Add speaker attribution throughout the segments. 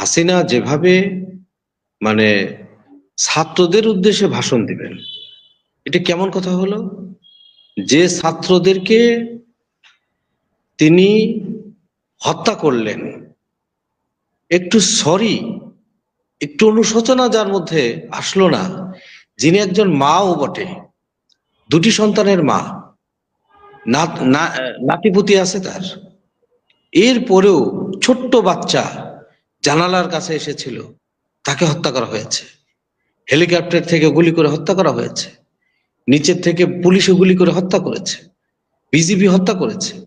Speaker 1: হাসিনা যেভাবে মানে ছাত্রদের উদ্দেশ্যে ভাষণ দিবেন, এটা কেমন কথা হলো? যে ছাত্রদেরকে তিনি হত্যা করলেন, একটু সরি, একটু অনুশোচনা যার মধ্যে আসলো না, যিনি একজন মাও বটে, দুটি সন্তানের মা নাতিপুতি আছে তার, এরপরেও ছোট্ট বাচ্চা জানালার কাছে এসেছিল। তাকে হত্যা করা হয়েছে। হেলিকপ্টার থেকে গুলি করে হত্যা করা হয়েছে। নিচের থেকে পুলিশে গুলি করে হত্যা করেছে। বিজিবি হত্যা করেছে।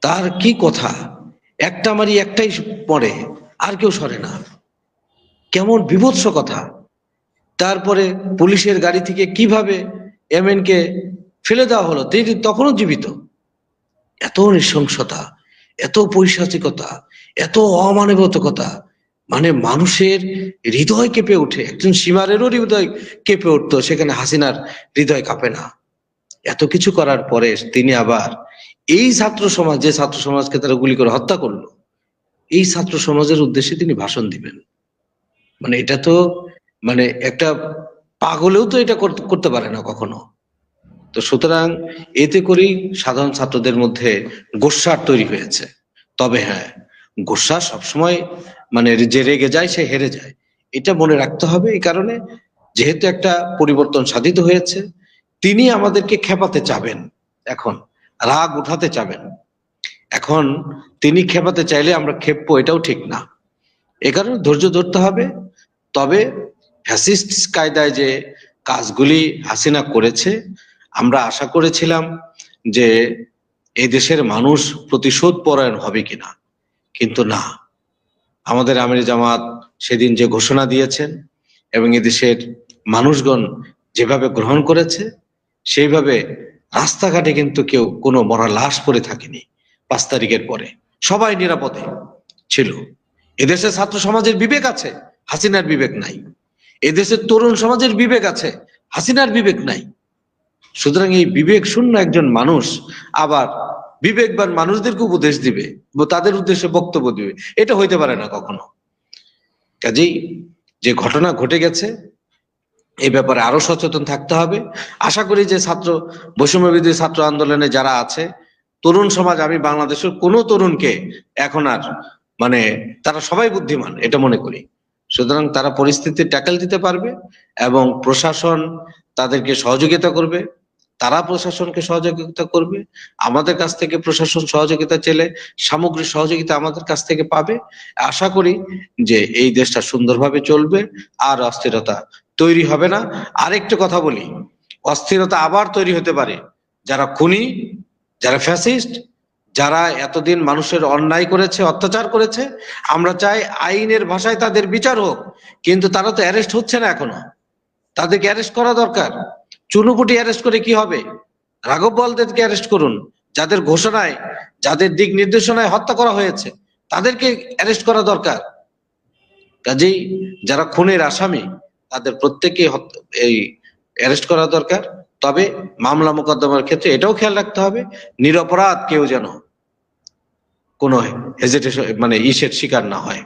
Speaker 1: তার কি কথা? একটা মারি একটাই পড়ে আর কেউ সরে না। কেমন বিভৎস কথা। তারপরে পুলিশের গাড়ি থেকে কীভাবে এমএন কে ফেলে দেওয়া হলো? তিনি তখনও জীবিত। এত নৃশংসতা, এত পৈশাচিকতা এত অমানবিকতা মানে মানুষের হৃদয় কেঁপে ওঠে। একজন সীমারেরও হৃদয় কেঁপে উঠতো, সেখানে হাসিনার হৃদয় কাঁপে না। এত কিছু করার পরে তিনি আবার এই ছাত্র সমাজ, যে ছাত্র সমাজকে তারা গুলি করে হত্যা করল, এই ছাত্র সমাজের উদ্দেশ্যে তিনি ভাষণ দিবেন। মানে এটা তো মানে একটা পাগলেও তো এটা করতে- পারে না কখনো। তো সুতরাং এতে করেই সাধারণ ছাত্রদের মধ্যে গোস্বার তৈরি হয়েছে। তবে হ্যাঁ গোস্বা সবসময় মানে যে রেগে যায়, সে হেরে যায়। এটা মনে রাখতে হবে এই কারণে। যেহেতু একটা পরিবর্তন সাধিত হয়েছে, তিনি আমাদেরকে খেপাতে চাবেন এখন, রাগ উঠাতে চাবেন। এখন তিনি খেপাতে চাইলে আমরা খেপবো, এটাও ঠিক না। এ কারণে ধৈর্য ধরতে হবে। তবে ফ্যাসিস্ট কায়দায় যে কাজগুলি হাসিনা করেছে, আমরা আশা করেছিলাম যে এই দেশের মানুষ প্রতিশোধ পরায়ণ হবে কিনা। কিন্তু না। আমাদের আমির জামাত সেদিন যে ঘোষণা দিয়েছেন এবং এদেশের মানুষগণ যেভাবে গ্রহণ করেছে, সেইভাবে রাস্তাঘাটে কিন্তু কেউ কোনো মরা লাশ পড়ে থাকেনি পাঁচ তারিখের পরে। সবাই নিরাপদে ছিল। এদেশের ছাত্র সমাজের বিবেক আছে, হাসিনার বিবেক নাই। এদেশের তরুণ সমাজের বিবেক আছে, হাসিনার বিবেক নাই। সুতরাং এই বিবেক শূন্য একজন মানুষ আবার বিবেকবান মানুষদেরকে উপদেশ দিবে তাদের উদ্দেশ্যে বক্তব্য দিবে। এটা হইতে পারে না কখনো। কাজেই যে ঘটনা ঘটে গেছে, এই ব্যাপারে আরও সচেতন থাকতে হবে। আশা করি যে ছাত্র বৈষম্যবিধি ছাত্র আন্দোলনে যারা আছে, তরুণ সমাজ, আমি বাংলাদেশের কোনো তরুণকে এখন আর মানে তারা সবাই বুদ্ধিমান, এটা মনে করি। সুতরাং তারা পরিস্থিতি ট্যাকেল দিতে পারবে এবং প্রশাসন তাদেরকে সহযোগিতা করবে। তারা প্রশাসনকে সহযোগিতা করবে, আমাদের কাছ থেকে প্রশাসন সহযোগিতা চেলে সামগ্রিক সহযোগিতা আমাদের কাছ থেকে পাবে। আশা করি যে এই দেশটা সুন্দরভাবে চলবে আর অস্থিরতা তৈরি হবে না। আরেকটা কথা বলি, অস্থিরতা আবার তৈরি হতে পারে। যারা খুনি, যারা ফ্যাসিস্ট, যারা এতদিন মানুষের অন্যায় করেছে, অত্যাচার করেছে, আমরা চাই আইনের ভাষায় তাদের বিচার হোক, কিন্তু তারা তো অ্যারেস্ট হচ্ছে না এখনও। তাদেরকে অ্যারেস্ট করা দরকার। চুনুপুটি অ্যারেস্ট করে কি হবে? রাঘব বলদেরকে অ্যারেস্ট করুন। যাদের ঘোষণায়, যাদের দিক নির্দেশনায় হত্যা করা হয়েছে, তাদেরকে অ্যারেস্ট করা দরকার। কাজেই যারা খুনের আসামি, তাদের প্রত্যেকে এই অ্যারেস্ট করা দরকার। তবে মামলা মোকদ্দমার ক্ষেত্রে এটাও খেয়াল রাখতে হবে, নিরপরাধ কেউ যেন কোনো হেজিটেশন মানে ইসের শিকার না হয়।